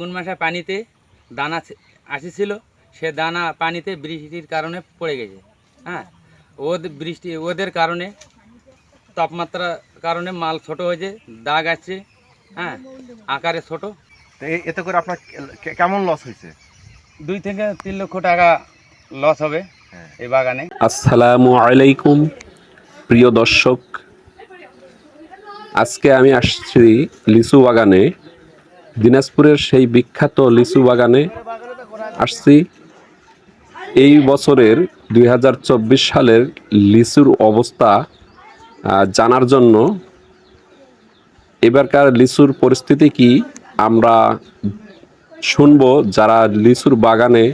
কোন মাসে পানিতে দানা আসিছিল সে দানা পানিতে বৃষ্টির কারণে পড়ে গেছে। হ্যাঁ? ওদের বৃষ্টি ওদের কারণে তাপমাত্রার কারণে মাল ছোট হয়েছে দাগ আছে হ্যাঁ? আকারে ছোট। এতে করে আপনার কেমন লস হয়েছে? দুই থেকে তিন লক্ষ টাকা লস হবে হ্যাঁ। এই বাগানে। আসসালামু আলাইকুম প্রিয় দর্শক। আজকে আমি আসছি লিচু বাগানে। দিনাজপুরের সেই বিখ্যাত লিচু বাগানে আসছি। এই বছরের দুই হাজার চব্বিশ সালের লিচুর অবস্থা জানার জন্য এবারকার লিচুর পরিস্থিতি কি আমরা শুনব। যারা লিচুর বাগানে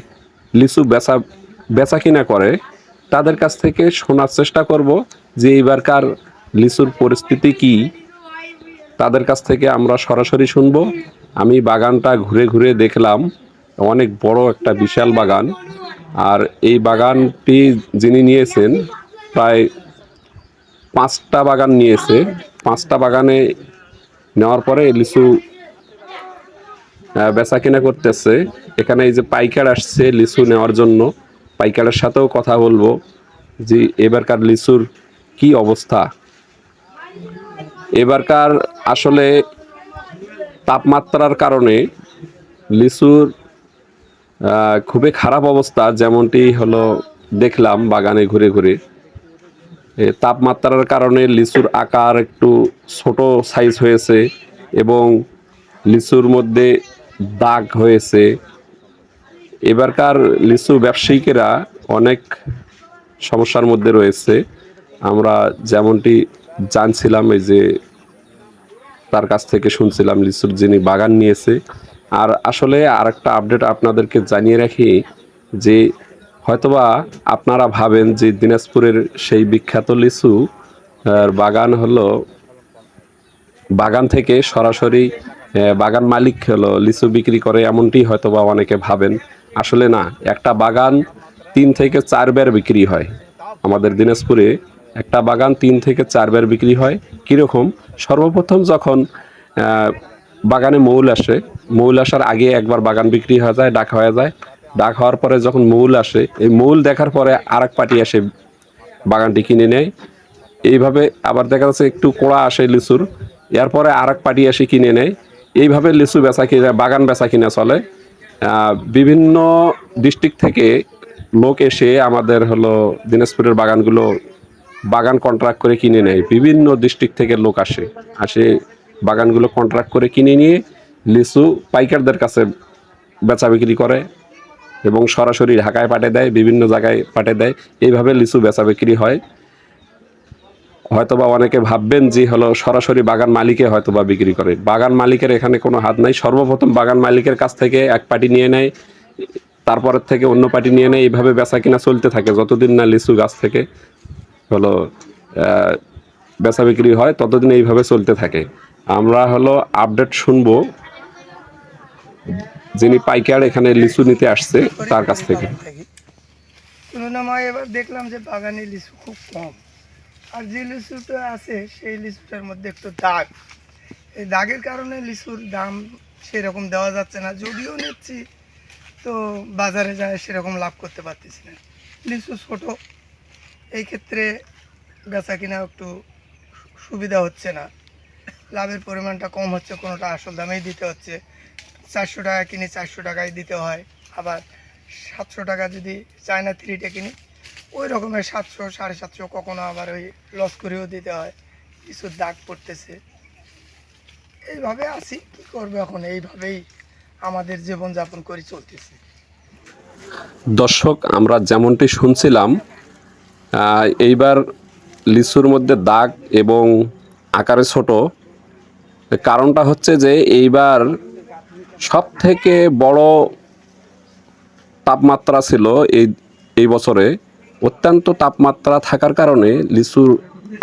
লিচু বেচা বেচা কিনা করে, তাদের কাছ থেকে শোনার চেষ্টা করব যে এবারকার লিচুর পরিস্থিতি কি। তাদের কাছ থেকে আমরা সরাসরি শুনব। আমি বাগানটা ঘুরে ঘুরে দেখলাম, অনেক বড় একটা বিশাল বাগান। আর এই বাগানটি যিনি নিয়েছেন, প্রায় পাঁচটা বাগান নিয়েছে। পাঁচটা বাগানে নেওয়ার পরে লিচু বেচা কেনা করতেছে। এখানে এই যে পাইকার আসছে লিচু নেওয়ার জন্য। পাইকারের সাথেও কথা বলব যে এবারকার লিচুর কি অবস্থা। এবারকার আসলে তাপমাত্রার কারণে লিচুর খুবই খারাপ অবস্থা, যেমনটি হলো দেখলাম বাগানে ঘুরে ঘুরে। তাপমাত্রার কারণে লিচুর আকার একটু ছোট সাইজ হয়েছে এবং লিচুর মধ্যে দাগ হয়েছে। এবারকার লিচু ব্যবসায়িকেরা অনেক সমস্যার মধ্যে রয়েছে। আমরা যেমনটি জানছিলাম এই যে তার কাছ থেকে শুনছিলাম লিচুর যিনি বাগান নিয়েছে। আর আসলে আরেকটা আপডেট আপনাদেরকে জানিয়ে রাখি যে হয়তোবা আপনারা ভাবেন যে দিনাজপুরের সেই বিখ্যাত লিচু বাগান হলো বাগান থেকে সরাসরি বাগান মালিক হলো লিচু বিক্রি করে এমনটি হয়তোবা অনেকে ভাবেন। আসলে না, একটা বাগান তিন থেকে চারবার বিক্রি হয়। আমাদের দিনাজপুরে একটা বাগান তিন থেকে চারবার বিক্রি হয়। কীরকম? সর্বপ্রথম যখন বাগানে মৌল আসে, মৌল আসার আগে একবার বাগান বিক্রি হয়ে যায়, ডাক হয়ে যায়। ডাক হওয়ার পরে যখন মৌল আসে, এই মৌল দেখার পরে আর এক পার্টি আসে বাগানটি কিনে নেয়। এইভাবে আবার দেখা যাচ্ছে একটু কোড়া আসে লিচুর, এরপরে আর এক পার্টি এসে কিনে নেয়। এইভাবে লিচু বেচা কিনা, বাগান বেচা কিনা চলে। বিভিন্ন ডিস্ট্রিক্ট থেকে লোক এসে আমাদের হলো দিনাজপুরের বাগানগুলো বাগান কন্ট্রাক্ট করে কিনে নেয়। বিভিন্ন ডিস্ট্রিক্ট থেকে লোক আসে। আসে বাগানগুলো কন্ট্রাক্ট করে কিনে নিয়ে লিচু পাইকারদের কাছে বেচা বিক্রি করে এবং সরাসরি ঢাকায় পাঠিয়ে দেয়, বিভিন্ন জায়গায় পাঠিয়ে দেয়। এইভাবে লিচু বেচা বিক্রি হয়। হয়তোবা অনেকে ভাববেন যে হলো সরাসরি বাগান মালিকে হয়তোবা বিক্রি করে। বাগান মালিকের এখানে কোনো হাত নাই। সর্বপ্রথম বাগান মালিকের কাছ থেকে এক পার্টি নিয়ে নেয়, তারপরের থেকে অন্য পার্টি নিয়ে নেয়। এইভাবে বেচা কিনা চলতে থাকে যতদিন না লিচু গাছ থেকে। হলো বেচা বিক্রি হয়, ততদিন এইভাবে চলতে থাকে। আমরা হলো আপডেট শুনব যিনি পাইকার এখানে লিচু নিতে আসছে তার কাছ থেকে। তুলনাময় এবার দেখলাম যে বাগানে লিচু খুব কম। আর যে লিচুটা আছে, সেই লিচুটার মধ্যে একটু দাগ। এই দাগের কারণে লিচুর দাম সেরকম দেওয়া যাচ্ছে না। যদিও নিচ্ছি, তো বাজারে যায় সেরকম লাভ করতে পারতেছি না। লিচু ছোট এই ক্ষেত্রে বেচা কিনা একটু সুবিধা হচ্ছে না। লাভের পরিমাণটা কম হচ্ছে, কোনোটা আসল দামেই দিতে হচ্ছে। চারশো টাকা কিনে, চারশো টাকায় দিতে হয়। আবার সাতশো টাকা যদি চায়না থ্রিটা কিনি, ওই রকমের সাতশো, সাড়ে সাতশো কখনো আবার ওই লস করেও দিতে হয়। কিছু দাগ পড়তেছে। এইভাবে আছি, কি করব এখন? এইভাবেই আমাদের জীবনযাপন করে চলতেছে। দর্শক, আমরা যেমনটি শুনছিলাম এইবার লিচুর মধ্যে দাগ এবং আকারে ছোট। কারণটা হচ্ছে যে এইবার সব থেকে বড় তাপমাত্রা ছিল এই এই বছরে। অত্যন্ত তাপমাত্রা থাকার কারণে লিচুর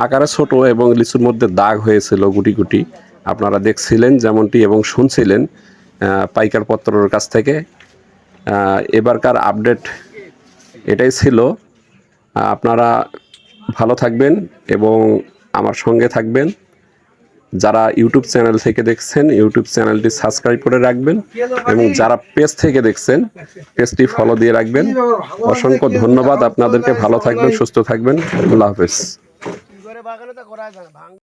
আকারে ছোট এবং লিচুর মধ্যে দাগ হয়েছিল গুটি গুটি। আপনারা দেখছিলেন যেমনটি এবং শুনছিলেন পাইকার পত্রর কাছ থেকে। এবারকার আপডেট এটাই ছিল। আপনারা ভালো থাকবেন এবং আমার সঙ্গে থাকবেন। যারা ইউটিউব চ্যানেল থেকে দেখছেন, ইউটিউব চ্যানেলটি সাবস্ক্রাইব করে রাখবেন এবং যারা পেজ থেকে দেখছেন, পেজটি ফলো দিয়ে রাখবেন। অসংখ্য ধন্যবাদ। আপনাদেরকে ভালো থাকবেন, সুস্থ থাকবেন। আল্লাহ হাফেজ।